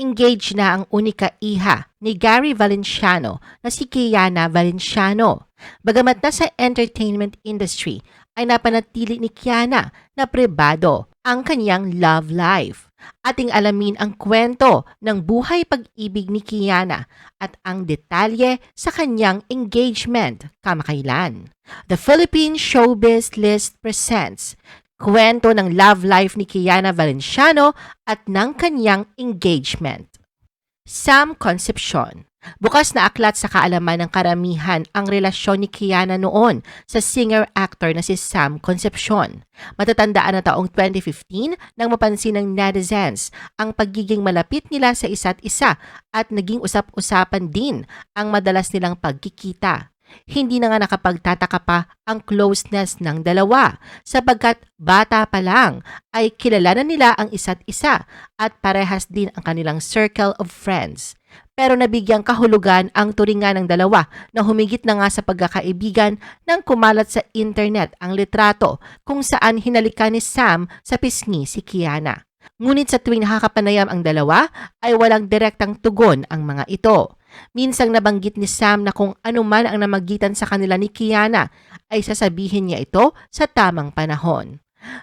engaged na ang unika iha ni Gary Valenciano na si Kiana Valenciano. Bagamat nasa entertainment industry ay napanatili ni Kiana na pribado ang kanyang love life. Ating alamin ang kwento ng buhay pag-ibig ni Kiana at ang detalye sa kanyang engagement kamakailan. The Philippine Showbiz List presents kwento ng love life ni Kiana Valenciano at ng kanyang engagement. Sam Concepcion Bukas na aklat sa kaalaman ng karamihan ang relasyon ni Kiana noon sa singer-actor na si Sam Concepcion. Matatandaan na taong 2015 nang mapansin ng netizens ang pagiging malapit nila sa isa't isa at naging usap-usapan din ang madalas nilang pagkikita. Hindi na nga nakapagtataka pa ang closeness ng dalawa sapagkat bata pa lang ay kilala na nila ang isa't isa at parehas din ang kanilang circle of friends. Pero nabigyang kahulugan ang turingan ng dalawa na humigit na nga sa pagkakaibigan nang kumalat sa internet ang litrato kung saan hinalikan ni Sam sa pisngi si Kiana. Ngunit sa tuwing nakakapanayam ang dalawa ay walang direktang tugon ang mga ito. Minsang nabanggit ni Sam na kung ano man ang namagitan sa kanila ni Kiana ay sasabihin niya ito sa tamang panahon.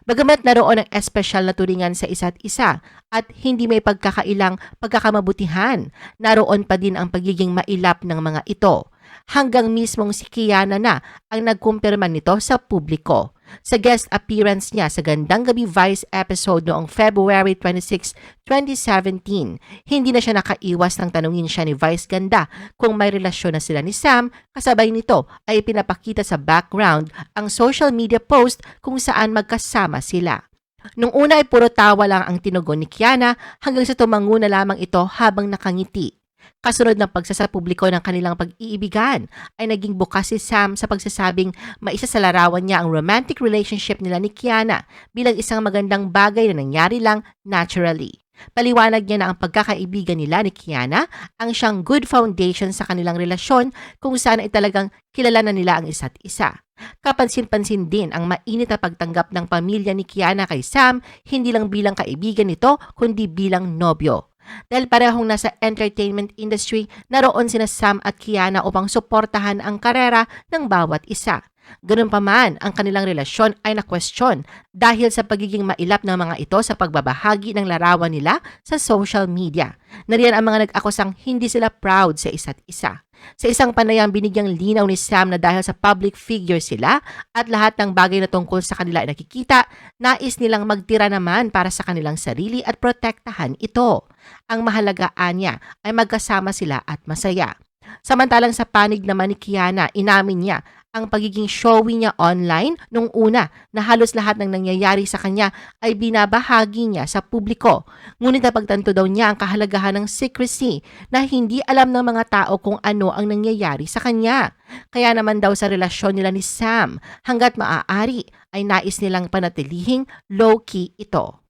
Bagamat naroon ang espesyal na turingan sa isa't isa at hindi may pagkakailang pagkakamabutihan, naroon pa din ang pagiging mailap ng mga ito. Hanggang mismong si Kiana na ang nagkumpirma nito sa publiko. Sa guest appearance niya sa Gandang Gabi Vice episode noong February 26, 2017, hindi na siya nakaiwas nang tanungin siya ni Vice Ganda kung may relasyon na sila ni Sam, kasabay nito ay pinapakita sa background ang social media post kung saan magkasama sila. Nung una ay puro tawa lang ang tinugon ni Kiana hanggang sa tumango na lamang ito habang nakangiti. Kasunod ng pagsasapubliko ng kanilang pag-iibigan ay naging bukas si Sam sa pagsasabing maisa sa larawan niya ang romantic relationship nila ni Kiana bilang isang magandang bagay na nangyari lang naturally. Paliwanag niya na ang pagkakaibigan nila ni Kiana ang siyang good foundation sa kanilang relasyon kung saan ay talagang kilala na nila ang isa't isa. Kapansin-pansin din ang mainit na pagtanggap ng pamilya ni Kiana kay Sam hindi lang bilang kaibigan nito kundi bilang nobyo. Dahil parehong nasa entertainment industry, naroon sina Sam at Kiana upang suportahan ang karera ng bawat isa. Ganun pa man, ang kanilang relasyon ay na-question dahil sa pagiging mailap ng mga ito sa pagbabahagi ng larawan nila sa social media. Nariyan ang mga nag-akusang hindi sila proud sa isa't isa. Sa isang panayam, binigyang linaw ni Sam na dahil sa public figure sila at lahat ng bagay na tungkol sa kanila ay nakikita, nais nilang magtira naman para sa kanilang sarili at protektahan ito. Ang mahalagaan niya ay magkasama sila at masaya. Samantalang sa panig naman ni Kiana, inamin niya ang pagiging showy niya online nung una na halos lahat ng nangyayari sa kanya ay binabahagi niya sa publiko. Ngunit napagtanto daw niya ang kahalagahan ng secrecy na hindi alam ng mga tao kung ano ang nangyayari sa kanya. Kaya naman daw sa relasyon nila ni Sam, hanggat maaari ay nais nilang panatilihing low-key ito.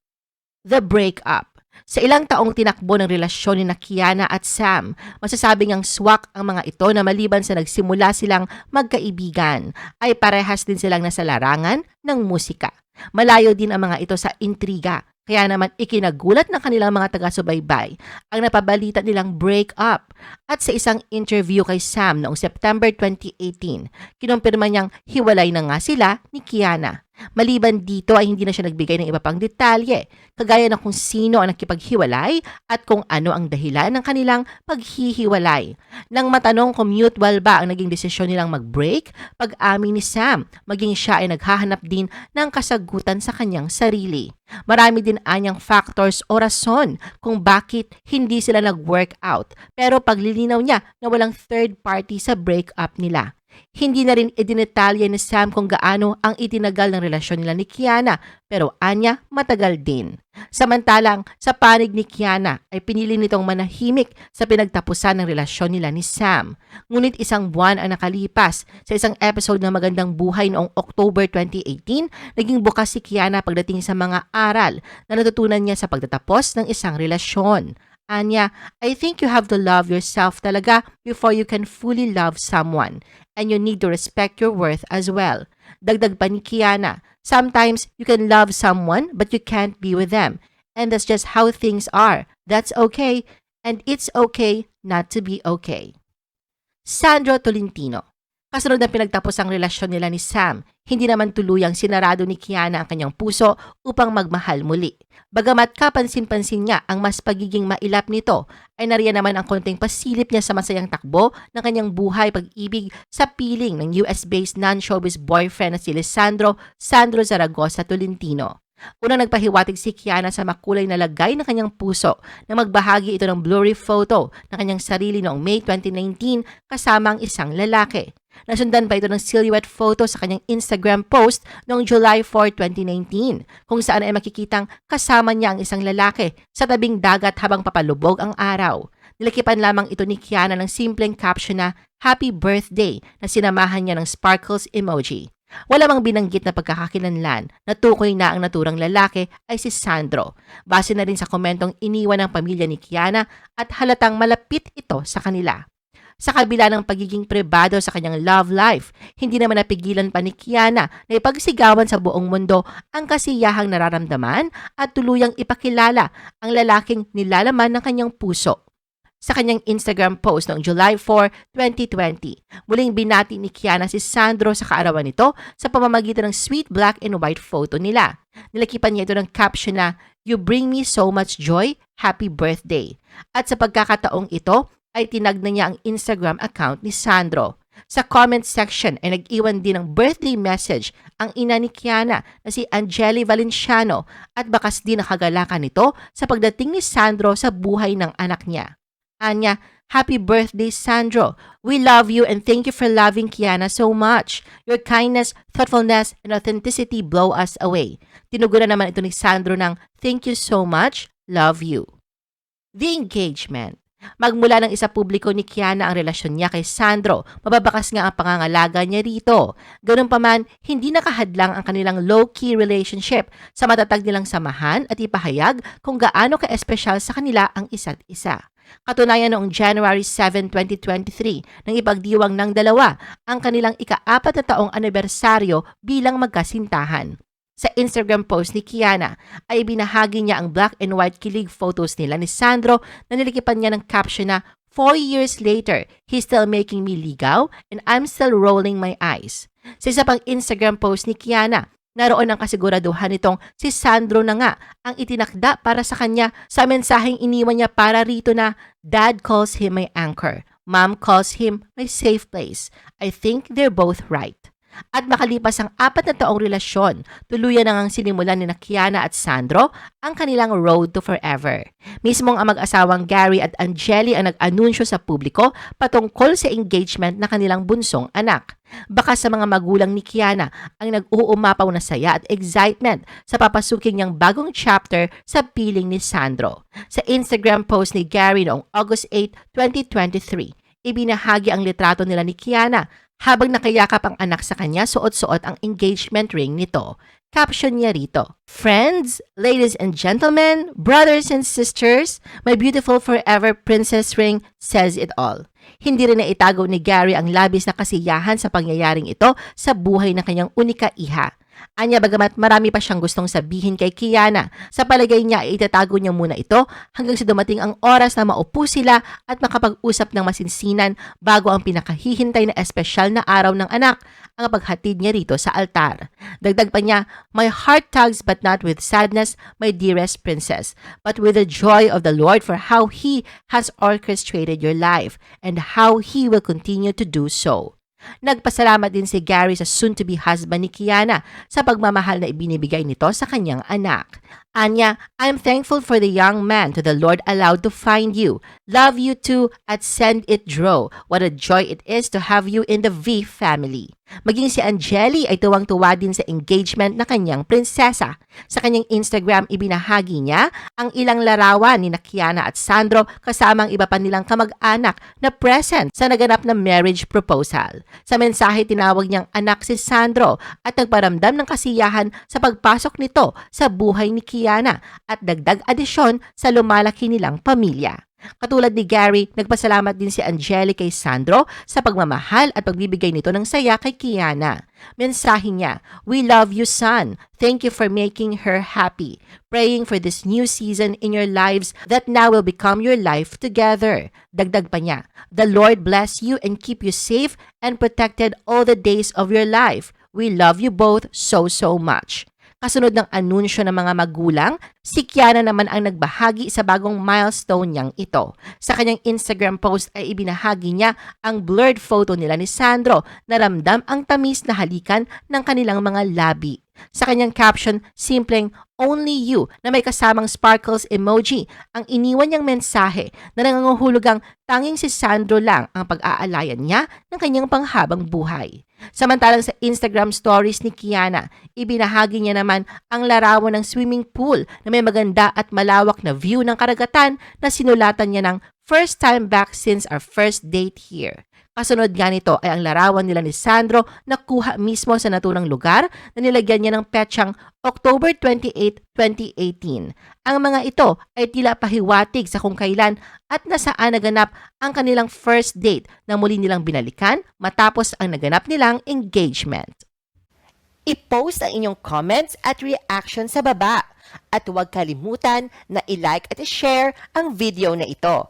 The Breakup sa ilang taong tinakbo ng relasyon ni na Kiana at Sam, masasabing ang swak ang mga ito na maliban sa nagsimula silang magkaibigan, ay parehas din silang nasa larangan ng musika. Malayo din ang mga ito sa intriga, kaya naman ikinagulat ng kanilang mga taga-subaybay ang napabalita nilang break up. At sa isang interview kay Sam noong September 2018, kinumpirma niyang hiwalay na nga sila ni Kiana. Maliban dito ay hindi na siya nagbigay ng iba pang detalye, kagaya ng kung sino ang nakipaghiwalay at kung ano ang dahilan ng kanilang paghihiwalay. Nang matanong kung mutual ba ang naging desisyon nilang mag-break, pag-amin ni Sam, maging siya ay naghahanap din ng kasagutan sa kanyang sarili. Marami din anyang factors o rason kung bakit hindi sila nag-work out pero paglilinaw niya na walang third party sa breakup nila. Hindi na rin idinetalye ni Sam kung gaano ang itinagal ng relasyon nila ni Kiana pero anya matagal din. Samantalang sa panig ni Kiana ay pinili nitong manahimik sa pinagtapusan ng relasyon nila ni Sam. Ngunit isang buwan ang nakalipas sa isang episode ng Magandang Buhay noong October 2018, naging bukas si Kiana pagdating sa mga aral na natutunan niya sa pagtatapos ng isang relasyon. Anya, I think you have to love yourself talaga before you can fully love someone. And you need to respect your worth as well. Dagdag pa ni Kiana, sometimes you can love someone but you can't be with them. and that's just how things are. That's okay, and it's okay not to be okay. Sandro Tolentino Kasunod na pinagtapos ang relasyon nila ni Sam, hindi naman tuluyang sinarado ni Kiana ang kanyang puso upang magmahal muli. Bagamat kapansin-pansin niya ang mas pagiging mailap nito, ay nariyan naman ang konting pasilip niya sa masayang takbo ng kanyang buhay pag-ibig sa piling ng US-based non-showbiz boyfriend na si Alessandro Sandro Zaragoza Tolentino. Unang nagpahiwatig si Kiana sa makulay na lagay ng kanyang puso na magbahagi ito ng blurry photo ng kanyang sarili noong May 2019 kasama ang isang lalaki. Nasundan pa ito ng silhouette photo sa kanyang Instagram post noong July 4, 2019 kung saan ay makikitang kasama niya ang isang lalaki sa tabing dagat habang papalubog ang araw. Nilakipan lamang ito ni Kiana ng simpleng caption na Happy Birthday na sinamahan niya ng sparkles emoji. Wala mang binanggit na pagkakakilanlan na tukoy na ang naturang lalaki ay si Sandro. Base na rin sa komentong iniwan ng pamilya ni Kiana at halatang malapit ito sa kanila. Sa kabila ng pagiging pribado sa kanyang love life, hindi naman napigilan pa ni Kiana na ipagsigawan sa buong mundo ang kasiyahang nararamdaman at tuluyang ipakilala ang lalaking nilalaman ng kanyang puso sa kanyang Instagram post noong July 4, 2020. Muling binati ni Kiana si Sandro sa kaarawan nito sa pamamagitan ng sweet black and white photo nila. Nilakipan niya ito ng caption na, You bring me so much joy, happy birthday. At sa pagkakataong ito, ay tinag na niya ang Instagram account ni Sandro. Sa comment section ay nag-iwan din ng birthday message ang ina ni Kiana na si Angeli Valenciano at bakas din nakagalakan nito sa pagdating ni Sandro sa buhay ng anak niya. Anya, happy birthday, Sandro. We love you and thank you for loving Kiana so much. Your kindness, thoughtfulness, and authenticity blow us away. Tinugunan naman ito ni Sandro ng thank you so much, love you. The engagement. Magmula ng isa publiko ni Kiana ang relasyon niya kay Sandro, mababakas nga ang pangangalaga niya rito. Ganun pa man, hindi nakahadlang ang kanilang low-key relationship sa matatag nilang samahan at ipahayag kung gaano ka-espesyal sa kanila ang isa't isa. Katunayan noong January 7, 2023 nang ipagdiwang ng dalawa ang kanilang ika-apat na taong anibersaryo bilang magkasintahan. Sa Instagram post ni Kiana ay binahagi niya ang black and white kilig photos nila ni Sandro na nilikipan niya ng caption na Four years later, he's still making me ligaw and I'm still rolling my eyes. Sa isa pang Instagram post ni Kiana, naroon ang kasiguraduhan nitong si Sandro na nga ang itinakda para sa kanya sa mensaheng iniwan niya para rito na Dad calls him my anchor. Mom calls him my safe place. I think they're both right. At makalipas ang apat na taong relasyon, tuluyan na ngang sinimulan ni Kiana at Sandro ang kanilang road to forever. Mismong ang mag-asawang Gary at Angeli ang nag-anunsyo sa publiko patungkol sa engagement na kanilang bunsong anak. Baka sa mga magulang ni Kiana ang nag-uumapaw na saya at excitement sa papasukin niyang bagong chapter sa piling ni Sandro. Sa Instagram post ni Gary noong August 8, 2023, ibinahagi ang litrato nila ni Kiana habang nakayakap ang anak sa kanya, suot-suot ang engagement ring nito. Caption niya rito, Friends, ladies and gentlemen, brothers and sisters, my beautiful forever princess ring says it all. Hindi rin naitago ni Gary ang labis na kasiyahan sa pangyayaring ito sa buhay ng kanyang unika iha. Anya bagamat marami pa siyang gustong sabihin kay Kiana, sa palagay niya ay itatago niya muna ito hanggang sa dumating ang oras na maupo sila at makapag-usap ng masinsinan bago ang pinakahihintay na espesyal na araw ng anak, ang paghatid niya rito sa altar. Dagdag pa niya, My heart tugs but not with sadness, my dearest princess, but with the joy of the Lord for how He has orchestrated your life and how He will continue to do so. Nagpasalamat din si Gary sa soon-to-be husband ni Kiana sa pagmamahal na ibinibigay nito sa kanyang anak. Anya, I'm thankful for the young man to the Lord allowed to find you. Love you too at send it draw. What a joy it is to have you in the V family. Maging si Angeli ay tuwang-tuwa din sa engagement na kanyang prinsesa. Sa kanyang Instagram, ibinahagi niya ang ilang larawan ni Nakiana at Sandro kasamang iba pa nilang kamag-anak na present sa naganap na marriage proposal. Sa mensahe, tinawag niyang anak si Sandro at nagparamdam ng kasiyahan sa pagpasok nito sa buhay ni Kiana at dagdag adisyon sa lumalaki nilang pamilya. Katulad ni Gary, nagpasalamat din si Angeli kay Sandro sa pagmamahal at pagbibigay nito ng saya kay Kiana. Mensahe niya, We love you, son. Thank you for making her happy. Praying for this new season in your lives that now will become your life together. Dagdag pa niya, The Lord bless you and keep you safe and protected all the days of your life. We love you both so, so much. Kasunod ng anunsyo ng mga magulang, si Kiana naman ang nagbahagi sa bagong milestone niyang ito. Sa kanyang Instagram post ay ibinahagi niya ang blurred photo nila ni Sandro na ramdam ang tamis na halikan ng kanilang mga labi. Sa kanyang caption, simpleng Only You na may kasamang sparkles emoji ang iniwan niyang mensahe na nanganguhulugang tanging si Sandro lang ang pag-aalayan niya ng kanyang panghabang buhay. Samantalang sa Instagram stories ni Kiana, ibinahagi niya naman ang larawan ng swimming pool na may maganda at malawak na view ng karagatan na sinulatan niya ng first time back since our first date here. Kasunod nga nito ay ang larawan nila ni Sandro na kuha mismo sa naturang lugar na nilagyan niya ng petsang October 28, 2018. Ang mga ito ay tila pahiwatig sa kung kailan at nasaan naganap ang kanilang first date na muli nilang binalikan matapos ang naganap nilang engagement. I-post ang inyong comments at reaction sa baba at huwag kalimutan na i-like at i-share ang video na ito.